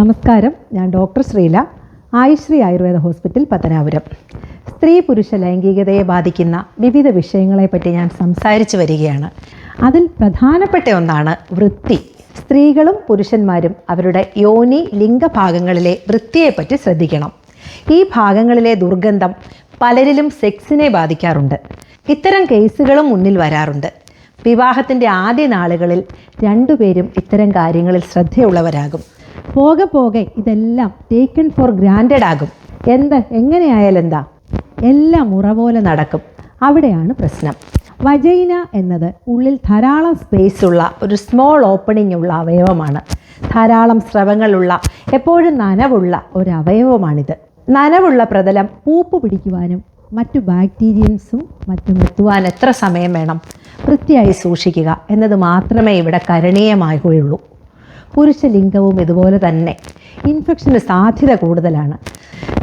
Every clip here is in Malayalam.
നമസ്കാരം. ഞാൻ ഡോക്ടർ ശ്രീല ആയുശ്രീ ആയുർവേദ ഹോസ്പിറ്റൽ പത്തനാപുരം. സ്ത്രീ പുരുഷ ലൈംഗികതയെ ബാധിക്കുന്ന വിവിധ വിഷയങ്ങളെപ്പറ്റി ഞാൻ സംസാരിച്ചു വരികയാണ്. അതിൽ പ്രധാനപ്പെട്ട ഒന്നാണ് വൃത്തി. സ്ത്രീകളും പുരുഷന്മാരും അവരുടെ യോനി ലിംഗഭാഗങ്ങളിലെ വൃത്തിയെപ്പറ്റി ശ്രദ്ധിക്കണം. ഈ ഭാഗങ്ങളിലെ ദുർഗന്ധം പലരിലും സെക്സിനെ ബാധിക്കാറുണ്ട്. ഇത്തരം കേസുകളും മുന്നിൽ വരാറുണ്ട്. വിവാഹത്തിന്റെ ആദ്യ നാളുകളിൽ രണ്ടുപേരും ഇത്തരം കാര്യങ്ങളിൽ ശ്രദ്ധയുള്ളവരാകും. പോകെ പോകെ ഇതെല്ലാം ടേക്കൺ ഫോർ ഗ്രാൻഡഡ് ആകും. എന്ത്? എങ്ങനെയായാലെന്താ എല്ലാം മുറ പോലെ നടക്കും. അവിടെയാണ് പ്രശ്നം. വജൈന എന്നത് ഉള്ളിൽ ധാരാളം സ്പേസ് ഉള്ള ഒരു സ്മോൾ ഓപ്പണിംഗ് ഉള്ള അവയവമാണ്. ധാരാളം സ്രവങ്ങളുള്ള എപ്പോഴും നനവുള്ള ഒരു അവയവമാണിത്. നനവുള്ള പ്രതലം പൂപ്പ് പിടിക്കുവാനും മറ്റു ബാക്ടീരിയൻസും മറ്റും എത്തുവാൻ എത്ര സമയം വേണം? വൃത്തിയായി സൂക്ഷിക്കുക എന്നത് മാത്രമേ ഇവിടെ കരണീയമാകുകയുള്ളൂ. പുരുഷലിംഗവും ഇതുപോലെ തന്നെ. ഇൻഫെക്ഷന് സാധ്യത കൂടുതലാണ്.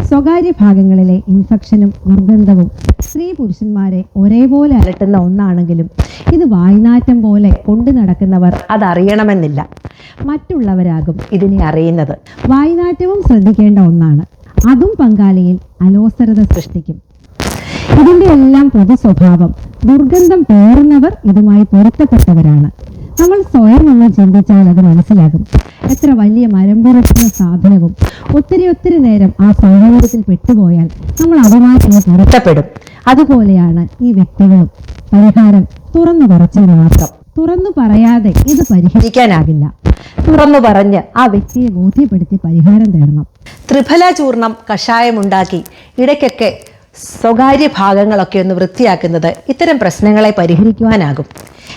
സ്വകാര്യ ഭാഗങ്ങളിലെ ഇൻഫെക്ഷനും ദുർഗന്ധവും സ്ത്രീ പുരുഷന്മാരെ ഒരേപോലെ അലട്ടുന്ന ഒന്നാണെങ്കിലും ഇത് വായ്നാറ്റം പോലെ കൊണ്ടു നടക്കുന്നവർ അതറിയണമെന്നില്ല. മറ്റുള്ളവരാകും ഇതിനെ അറിയുന്നത്. വായ്നാറ്റവും ശ്രദ്ധിക്കേണ്ട ഒന്നാണ്. അതും പങ്കാളിയിൽ അലോസരത സൃഷ്ടിക്കും. ഇതിന്റെ എല്ലാം പൊതു സ്വഭാവം ദുർഗന്ധം പേറുന്നവർ ഇതുമായി പൊരുത്തപ്പെട്ടവരാണ്. നമ്മൾ സ്വയം ഒന്ന് ചിന്തിച്ചാൽ അത് മനസ്സിലാകും. എത്ര വലിയ മരം പുറത്തുന്ന സാധനവും ഒത്തിരി ഒത്തിരി നേരം ആ സൗകര്യത്തിൽ പെട്ടുപോയാൽ നമ്മൾ അവമാനത്തിന് പൊരുത്തപ്പെടും അതുപോലെയാണ് ഈ വ്യക്തികളും. പരിഹാരം തുറന്നു കുറച്ചതിന് മാത്രം. തുറന്നു പറയാതെ ഇത് പരിഹരിക്കാനാകില്ല. തുറന്നു പറഞ്ഞ് ആ വ്യക്തിയെ ബോധ്യപ്പെടുത്തി പരിഹാരം തേടണം. ത്രിഫല ചൂർണം കഷായമുണ്ടാക്കി ഇടയ്ക്കൊക്കെ സ്വകാര്യ ഭാഗങ്ങളൊക്കെ ഒന്ന് വൃത്തിയാക്കുന്നത് ഇത്തരം പ്രശ്നങ്ങളെ പരിഹരിക്കുവാനാകും.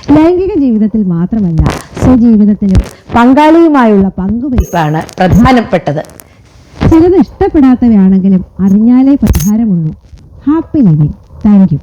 ലൈംഗിക ജീവിതത്തിൽ മാത്രമല്ല സ്വജീവിതത്തിലും പങ്കാളിയുമായുള്ള പങ്കുവയ്പ്പാണ് പ്രധാനപ്പെട്ടത്. ചിലത് ഇഷ്ടപ്പെടാത്തവയാണെങ്കിലും അറിഞ്ഞാലേ പരിഹാരമുള്ളൂ. Happy living thank you.